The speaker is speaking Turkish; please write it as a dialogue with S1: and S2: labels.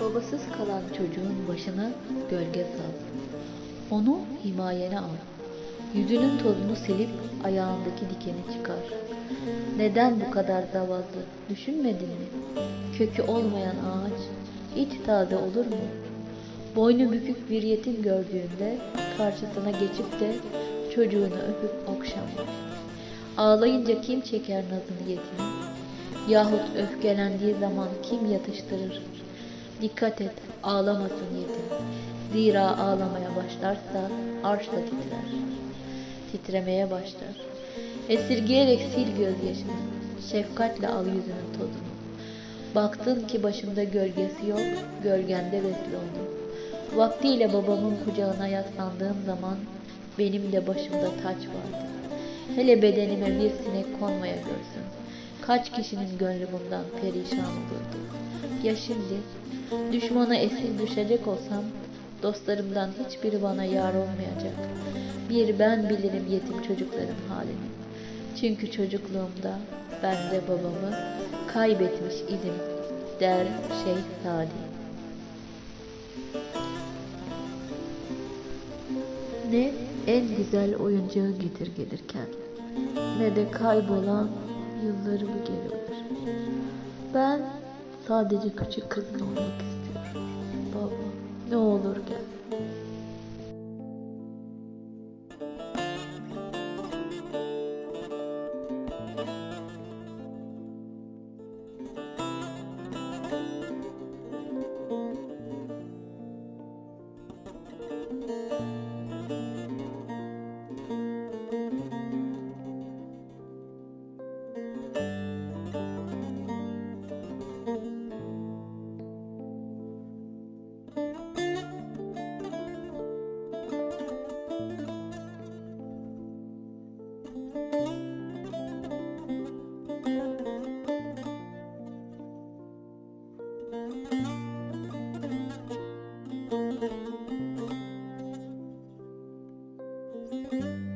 S1: Babasız kalan çocuğun başına gölge sal. Onu himayene al. Yüzünün tozunu silip ayağındaki dikeni çıkar. Neden bu kadar zavallı? Düşünmedin mi? Kökü olmayan ağaç hiç taze olur mu? Boynu bükük bir yetim gördüğünde karşısına geçip de çocuğunu öpüp okşama. Ağlayınca kim çeker nazını yetimin? Yahut öfkelendiği zaman kim yatıştırır? Dikkat et, ağlamasın yetim. Zira ağlamaya başlarsa arş da titrer. Titremeye başlar. Esirgeyerek sil gözyaşını. Şefkatle al yüzünün tozunu. Baktın ki başımda gölgesi yok, gölgende besli onu. Vaktiyle babamın kucağına yaslandığım zaman benim de başımda taç vardı. Hele bedenime bir sinek konmaya görsün. Kaç kişinin gönlü bundan perişan olurdu. Ya şimdi düşmana esir düşecek olsam dostlarımdan hiçbiri bana yar olmayacak. Bir ben bilirim yetim çocukların halini. Çünkü çocukluğumda ben de babamı kaybetmiş idim der Şeyh Sadi. Ne en güzel oyuncağı getir gelirken ne de kaybolan yıllarımı geri alır. Ben sadece küçük kızın olmak istiyorum. Baba ne olur gel. Música